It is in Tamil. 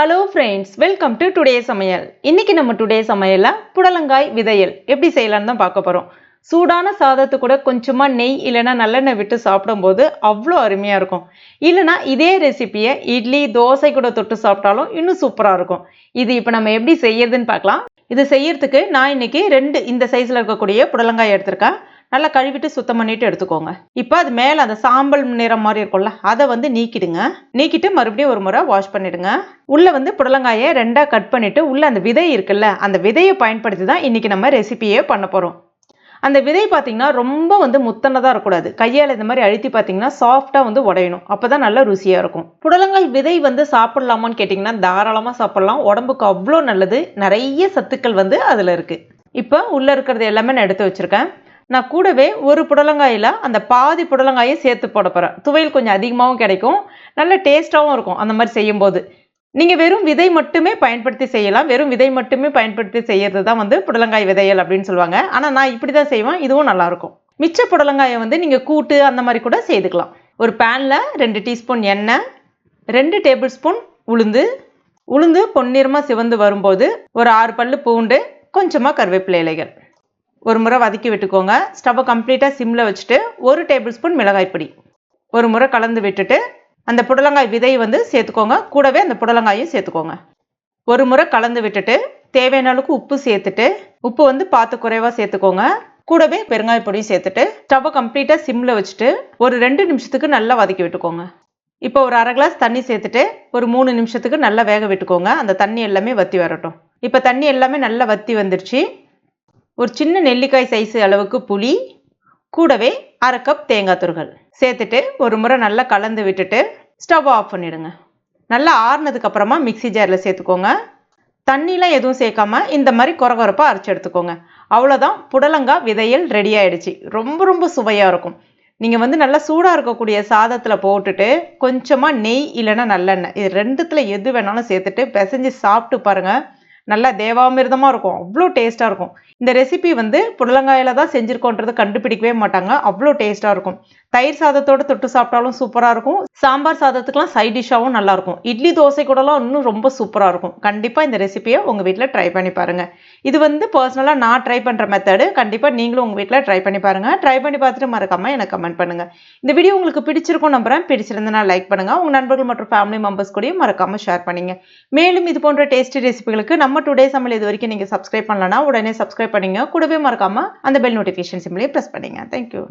Hello friends welcome to today சமையல் இன்னைக்கு நம்ம டுடே சமையலில் புடலங்காய் விதையல் எப்படி செய்யலாம்னு தான் பார்க்க போகிறோம் சூடான சாதத்து கூட கொஞ்சமாக நெய் இல்லைன்னா நல்லெண்ணெய் விட்டு சாப்பிடும்போது அவ்வளோ அருமையாக இருக்கும். இல்லைனா இதே ரெசிபியை இட்லி தோசை கூட தொட்டு சாப்பிட்டாலும் இன்னும் சூப்பராக இருக்கும். இது இப்போ நம்ம எப்படி செய்யறதுன்னு பார்க்கலாம். இது செய்யறதுக்கு நான் இன்னைக்கு ரெண்டு இந்த சைஸில் இருக்கக்கூடிய புடலங்காய் எடுத்திருக்கேன். நல்லா கழுவிட்டு சுத்தம் பண்ணிட்டு எடுத்துக்கோங்க. இப்போ அது மேலே அந்த சாம்பல் நிறம் மாதிரி இருக்கும்ல அதை வந்து நீக்கிடுங்க. நீக்கிட்டு மறுபடியும் ஒரு முறை வாஷ் பண்ணிடுங்க. உள்ளே வந்து புடலங்காயை ரெண்டாக கட் பண்ணிவிட்டு உள்ளே அந்த விதை இருக்குல்ல அந்த விதையை பயன்படுத்தி தான் இன்னைக்கு நம்ம ரெசிபியே பண்ண போகிறோம் அந்த விதை பார்த்தீங்கன்னா ரொம்ப வந்து முத்தனதாக இருக்கக்கூடாது. கையால் இந்த மாதிரி அழுத்தி பார்த்தீங்கன்னா சாஃப்டாக வந்து உடையணும். அப்போ தான் நல்லா ருசியாக இருக்கும். புடலங்காய் விதை வந்து சாப்பிட்லாமான்னு கேட்டிங்கன்னா தாராளமாக சாப்பிட்லாம். உடம்புக்கு அவ்வளோ நல்லது. நிறைய சத்துக்கள் வந்து அதில் இருக்குது இப்போ உள்ளே இருக்கிறது எல்லாமே நான் எடுத்து வச்சுருக்கேன். நான் கூடவே ஒரு புடலங்காயில் அந்த பாதி புடலங்காயை சேர்த்து போட போகிறேன் துவையல் கொஞ்சம் அதிகமாகவும் கிடைக்கும். நல்ல டேஸ்ட்டாகவும் இருக்கும் அந்த மாதிரி செய்யும்போது. நீங்கள் வெறும் விதை மட்டுமே பயன்படுத்தி செய்யலாம். வெறும் விதை மட்டுமே பயன்படுத்தி செய்யறது தான் வந்து புடலங்காய் விதையல் அப்படின்னு சொல்லுவாங்க. ஆனால் நான் இப்படி தான் செய்வேன். இதுவும் நல்லாயிருக்கும் மிச்ச புடலங்காயை வந்து நீங்கள் கூட்டு அந்த மாதிரி கூட செய்துக்கலாம். ஒரு பேனில் ரெண்டு டீஸ்பூன் எண்ணெய் ரெண்டு டேபிள் ஸ்பூன் உளுந்து உளுந்து பொன்னிறமாக சிவந்து வரும்போது ஒரு ஆறு பல்லு பூண்டு கொஞ்சமாக கருவேப்பிலை இலைகள். ஒரு முறை வதக்கி விட்டுக்கோங்க. ஸ்டவ்வை கம்ப்ளீட்டாக சிம்மில் வச்சுட்டு ஒரு டேபிள் ஸ்பூன் மிளகாய் பொடி. ஒரு முறை கலந்து விட்டுட்டு அந்த புடலங்காய் விதை வந்து சேர்த்துக்கோங்க. கூடவே அந்த புடலங்காயும் சேர்த்துக்கோங்க. ஒரு முறை கலந்து விட்டுட்டு தேவையான அளவுக்கு உப்பு சேர்த்துட்டு உப்பு வந்து பார்த்து குறைவாக சேர்த்துக்கோங்க. கூடவே பெருங்காய பொடியும் சேர்த்துட்டு ஸ்டவ்வை கம்ப்ளீட்டாக சிம்மில் வச்சுட்டு ஒரு ரெண்டு நிமிஷத்துக்கு நல்லா வதக்கி விட்டுக்கோங்க. இப்போ ஒரு அரை கிளாஸ் தண்ணி சேர்த்துட்டு ஒரு மூணு நிமிஷத்துக்கு நல்லா வேக விட்டுக்கோங்க. அந்த தண்ணி எல்லாமே வற்றி வரட்டும். இப்போ தண்ணி எல்லாமே நல்லா வற்றி வந்துருச்சு. ஒரு சின்ன நெல்லிக்காய் சைஸ் அளவுக்கு புளி கூடவே அரை கப் தேங்காய் துருகள் சேர்த்துட்டு ஒரு முறை நல்லா கலந்து விட்டுட்டு ஸ்டவ் ஆஃப் பண்ணிடுங்க. நல்லா ஆறுனதுக்கு அப்புறமா மிக்சி ஜாரில் சேர்த்துக்கோங்க. தண்ணிலாம் எதுவும் சேர்க்காம இந்த மாதிரி குறகுறப்பாக அரைச்சி எடுத்துக்கோங்க. அவ்வளோதான் புடலங்காய் விதையல் ரெடி ஆகிடுச்சி ரொம்ப ரொம்ப சுவையாக இருக்கும். நீங்கள் வந்து நல்லா சூடாக இருக்கக்கூடிய சாதத்தில் போட்டுட்டு கொஞ்சமாக நெய் இல்லைன்னா நல்லெண்ணெய். இது ரெண்டுத்தில் எது வேணாலும் சேர்த்துட்டு பிசைஞ்சு சாப்பிட்டு பாருங்கள் நல்லா தேவாமிர்தமாக இருக்கும். அவ்வளோ டேஸ்ட்டாக இருக்கும். இந்த ரெசிபி வந்து புடலங்காயில் தான் செஞ்சுருக்கோன்றது கண்டுபிடிக்கவே மாட்டாங்க. அவ்வளோ டேஸ்ட்டாக இருக்கும். தயிர் சாதத்தோட தொட்டு சாப்பிட்டாலும் சூப்பராக இருக்கும். சாம்பார் சாதத்துக்குலாம் சைட் டிஷ்ஷாகவும் நல்லாயிருக்கும் இட்லி தோசை கூடலாம் இன்னும் ரொம்ப சூப்பராக இருக்கும். கண்டிப்பாக இந்த ரெசிபியை உங்கள் வீட்டில் ட்ரை பண்ணி பாருங்கள் இது வந்து பர்சனலாக நான் ட்ரை பண்ணுற மெத்தடு கண்டிப்பாக நீங்களும் உங்கள் வீட்டில் ட்ரை பண்ணி பாருங்கள் ட்ரை பண்ணி பார்த்துட்டு மறக்காமல் எனக்கு கமெண்ட் பண்ணுங்கள் இந்த வீடியோ உங்களுக்கு பிடிச்சிருக்கும் நம்புறேன். பிடிச்சிருந்தனா லைக் பண்ணுங்கள் உங்கள் நண்பர்கள் மற்றும் ஃபேமிலி மெம்பர்ஸ் கூடயும் மறக்காமல் ஷேர் பண்ணிங்க. மேலும் இது போன்ற டேஸ்டி ரெசிபிகளுக்கு நம்ம டுடே சமையல் இது வரைக்கும் நீங்கள் சப்ஸ்கிரைப் பண்ணலன்னா உடனே சப்ஸ்கிரைப் பண்ணிங்க. கூடவே மறக்காமல் அந்த பெல் நோட்டிஃபிகேஷன் சிம்லேயே ப்ரெஸ் பண்ணிங்க. Thank you